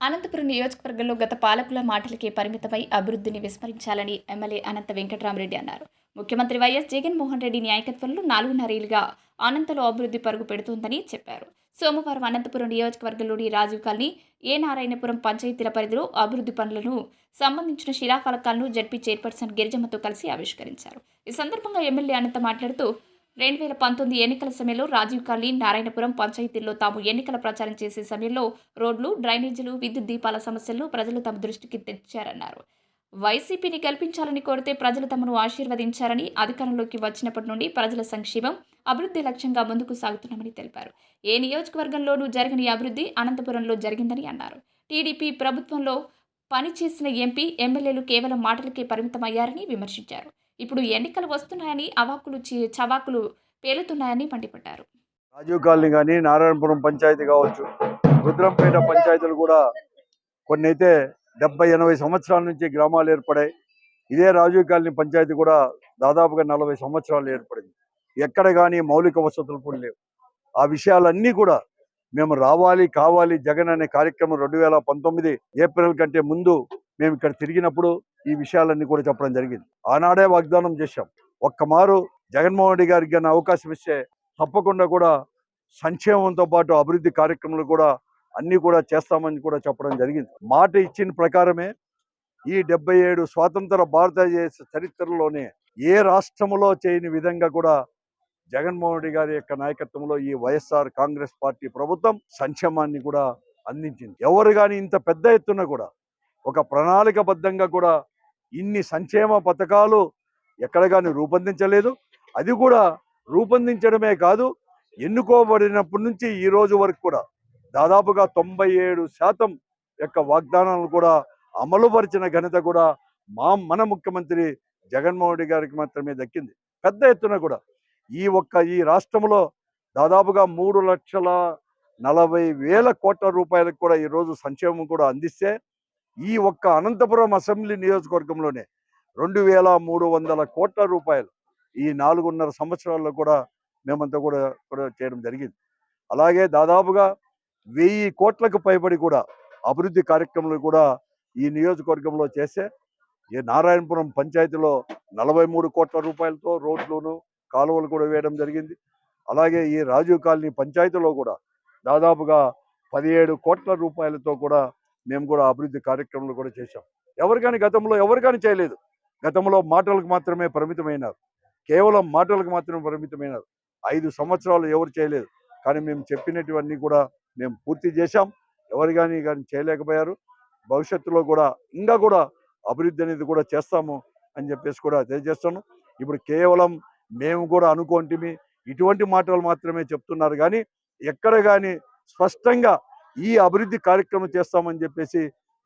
అనంతపురం నియోజకవర్గంలో గత పాలకుల మాటలకే పరిమితమై అభివృద్ధిని విస్మరించాలని ఎమ్మెల్యే అనంత వెంకటరామరెడ్డి అన్నారు. ముఖ్యమంత్రి వైఎస్ జగన్మోహన్ రెడ్డి నాయకత్వంలో నాలుగున్నరేళ్ళుగా అనంతలో అభివృద్ధి పరుగు పెడుతోందని చెప్పారు. సోమవారం అనంతపురం నియోజకవర్గంలోని రాజీవ్ కాలనీ ఏ నారాయణపురం పంచాయతీల పరిధిలో అభివృద్ధి పనులను సంబంధించిన శిలాఫలకాలను జడ్పీ చైర్పర్సన్ గిరిజమ్మతో కలిసి ఆవిష్కరించారు. ఈ సందర్భంగా ఎమ్మెల్యే అనంత మాట్లాడుతూ రెండు వేల పంతొమ్మిది ఎన్నికల సమయంలో రాజీవ్ గాంధీ నారాయణపురం పంచాయతీల్లో తాము ఎన్నికల ప్రచారం చేసే సమయంలో రోడ్లు డ్రైనేజీలు విద్యుత్ దీపాల సమస్యలను ప్రజలు తమ దృష్టికి తెచ్చారన్నారు. వైసీపీని గెలిపించాలని కోరితే ప్రజలు తమను ఆశీర్వదించారని అధికారంలోకి వచ్చినప్పటి నుండి ప్రజల సంక్షేమం అభివృద్ధి లక్ష్యంగా ముందుకు సాగుతున్నామని తెలిపారు. ఏ నియోజకవర్గంలోనూ జరగని అభివృద్ధి అనంతపురంలో జరిగిందని అన్నారు. టీడీపీ ప్రభుత్వంలో పనిచేసిన ఎంపీ ఎమ్మెల్యేలు కేవలం మాటలకే పరిమితమయ్యారని విమర్శించారు. ఇప్పుడు ఎన్నికలు వస్తున్నాయని అవాకులు చవాకులు పేలుతున్నాయని మండిపడ్డారు. రాజీవ్ కాలనీ కానీ నారాయణపురం పంచాయతీ కావచ్చు రుద్రంపేట పంచాయతీలు కూడా కొన్ని అయితే డెబ్బై ఎనభై సంవత్సరాల నుంచి గ్రామాలు ఏర్పడాయి. ఇదే రాజీవ్ కాలనీ పంచాయతీ కూడా దాదాపుగా నలభై సంవత్సరాలు ఏర్పడింది. ఎక్కడ కానీ మౌలిక వసతులు కూడా లేవు. ఆ విషయాలన్నీ కూడా మేము రావాలి కావాలి జగన్ అనే కార్యక్రమం రెండు వేల పంతొమ్మిది ఏప్రిల్ కంటే ముందు మేము ఇక్కడ తిరిగినప్పుడు ఈ విషయాలన్నీ కూడా చెప్పడం జరిగింది. ఆనాడే వాగ్దానం చేశాం. ఒక్క మారు జగన్మోహన్ రెడ్డి గారికి కానీ అవకాశం ఇస్తే తప్పకుండా కూడా సంక్షేమంతో పాటు అభివృద్ధి కార్యక్రమాలు కూడా అన్నీ కూడా చేస్తామని కూడా చెప్పడం జరిగింది. మాట ఇచ్చిన ప్రకారమే ఈ డెబ్బై ఏడు స్వాతంత్ర భారతదేశ చరిత్రలోనే ఏ రాష్ట్రంలో చేయని విధంగా కూడా జగన్మోహన్ రెడ్డి గారి యొక్క నాయకత్వంలో ఈ వైఎస్ఆర్ కాంగ్రెస్ పార్టీ ప్రభుత్వం సంక్షేమాన్ని కూడా అందించింది. ఎవరు కానీ ఇంత పెద్ద ఎత్తున కూడా ఒక ప్రణాళికబద్ధంగా కూడా ఇన్ని సంక్షేమ పథకాలు ఎక్కడ కానీ రూపొందించలేదు. అది కూడా రూపొందించడమే కాదు ఎన్నుకోబడినప్పటి నుంచి ఈ రోజు వరకు కూడా దాదాపుగా తొంభై ఏడు శాతం యొక్క వాగ్దానాలను కూడా అమలుపరిచిన ఘనత కూడా మా మన ముఖ్యమంత్రి జగన్మోహన్ రెడ్డి గారికి మాత్రమే దక్కింది. పెద్ద ఎత్తున కూడా ఈ ఒక్క ఈ రాష్ట్రంలో దాదాపుగా మూడు లక్షల నలభై వేల కోట్ల రూపాయలకు కూడా ఈరోజు సంక్షేమం కూడా అందిస్తే ఈ ఒక్క అనంతపురం అసెంబ్లీ నియోజకవర్గంలోనే రెండు వేల మూడు వందల కోట్ల రూపాయలు ఈ నాలుగున్నర సంవత్సరాల్లో కూడా మేమంతా కూడా కూడా చేయడం జరిగింది. అలాగే దాదాపుగా వెయ్యి కోట్లకు పైబడి కూడా అభివృద్ధి కార్యక్రమాలు కూడా ఈ నియోజకవర్గంలో చేస్తే ఈ నారాయణపురం పంచాయతీలో నలభై మూడు కోట్ల రూపాయలతో రోడ్లును కాలువలు కూడా వేయడం జరిగింది. అలాగే ఈ రాజీవ్ కాలనీ పంచాయతీలో కూడా దాదాపుగా పదిహేడు కోట్ల రూపాయలతో కూడా మేము కూడా అభివృద్ధి కార్యక్రమాలు కూడా చేశాం. ఎవరు కానీ గతంలో ఎవరు కానీ చేయలేదు. గతంలో మాటలకు మాత్రమే పరిమితమైనారు. కేవలం మాటలకు మాత్రమే పరిమితమైనారు. ఐదు సంవత్సరాలు ఎవరు చేయలేదు. కానీ మేము చెప్పినటువన్నీ కూడా మేము పూర్తి చేశాం. ఎవరు కానీ కానీ చేయలేకపోయారు. భవిష్యత్తులో కూడా ఇంకా కూడా అభివృద్ధి అనేది కూడా చేస్తాము అని చెప్పేసి కూడా తెలియజేస్తాను ఇప్పుడు కేవలం మేము కూడా అనుకోంటిమి. ఇటువంటి మాటలు మాత్రమే చెప్తున్నారు. కానీ ఎక్కడ కానీ స్పష్టంగా ఈ అభివృద్ధి కార్యక్రమం చేస్తామని చెప్పేసి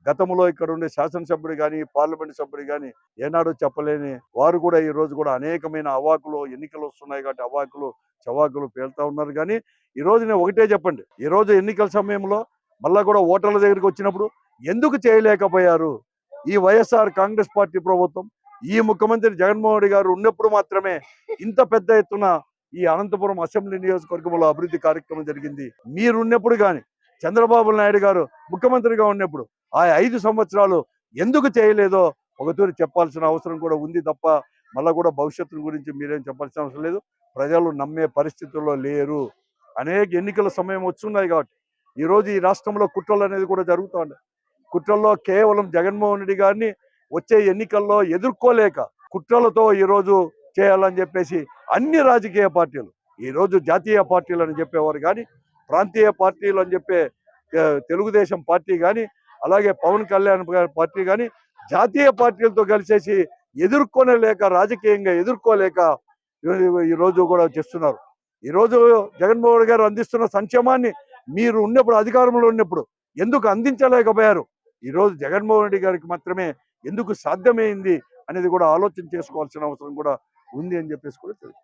గతంలో ఇక్కడ ఉండే శాసనసభ్యుడు కానీ పార్లమెంట్ సభ్యుడు కానీ ఏనాడు చెప్పలేని వారు కూడా ఈ రోజు కూడా అనేకమైన అవాకులు ఎన్నికలు వస్తున్నాయి కాబట్టి అవాకులు చవాకులు పేలుతా ఉన్నారు. కానీ ఈ రోజు నేను ఒకటే చెప్పండి. ఈ రోజు ఎన్నికల సమయంలో మళ్ళా కూడా ఓటర్ల దగ్గరికి వచ్చినప్పుడు ఎందుకు చేయలేకపోయారు? ఈ వైఎస్ఆర్ కాంగ్రెస్ పార్టీ ప్రభుత్వం ఈ ముఖ్యమంత్రి జగన్మోహన్ రెడ్డి గారు ఉన్నప్పుడు మాత్రమే ఇంత పెద్ద ఎత్తున ఈ అనంతపురం అసెంబ్లీ నియోజకవర్గంలో అభివృద్ధి కార్యక్రమం జరిగింది. మీరున్నప్పుడు కానీ చంద్రబాబు నాయుడు గారు ముఖ్యమంత్రిగా ఉన్నప్పుడు ఆ ఐదు సంవత్సరాలు ఎందుకు చేయలేదో ఒకతూరి చెప్పాల్సిన అవసరం కూడా ఉంది తప్ప మళ్ళీ కూడా భవిష్యత్తు గురించి మీరేం చెప్పాల్సిన అవసరం లేదు. ప్రజలు నమ్మే పరిస్థితుల్లో లేరు. అనేక ఎన్నికల సమయం వస్తున్నాయి కాబట్టి ఈ రోజు ఈ రాష్ట్రంలో కుట్రలు అనేది కూడా జరుగుతూ ఉన్నాయి. కుట్రల్లో కేవలం జగన్మోహన్ రెడ్డి గారిని వచ్చే ఎన్నికల్లో ఎదుర్కోలేక కుట్రలతో ఈ రోజు చేయాలని చెప్పేసి అన్ని రాజకీయ పార్టీలు ఈ రోజు జాతీయ పార్టీలు అని చెప్పేవారు కానీ ప్రాంతీయ పార్టీలు అని చెప్పే తెలుగుదేశం పార్టీ కానీ అలాగే పవన్ కళ్యాణ్ గారి పార్టీ కానీ జాతీయ పార్టీలతో కలిసేసి ఎదుర్కొనలేక రాజకీయంగా ఎదుర్కోలేక ఈ- రోజు కూడా చేస్తున్నారు. ఈ రోజు జగన్మోహన్ గారు అందిస్తున్న సంక్షేమాన్ని మీరు ఉన్నప్పుడు అధికారంలో ఉన్నప్పుడు ఎందుకు అందించలేకపోయారు? ఈ రోజు జగన్మోహన్ రెడ్డి గారికి మాత్రమే ఎందుకు సాధ్యమైంది అనేది కూడా ఆలోచన చేసుకోవాల్సిన అవసరం కూడా ఉంది అని చెప్పేసి కూడా తెలుసు.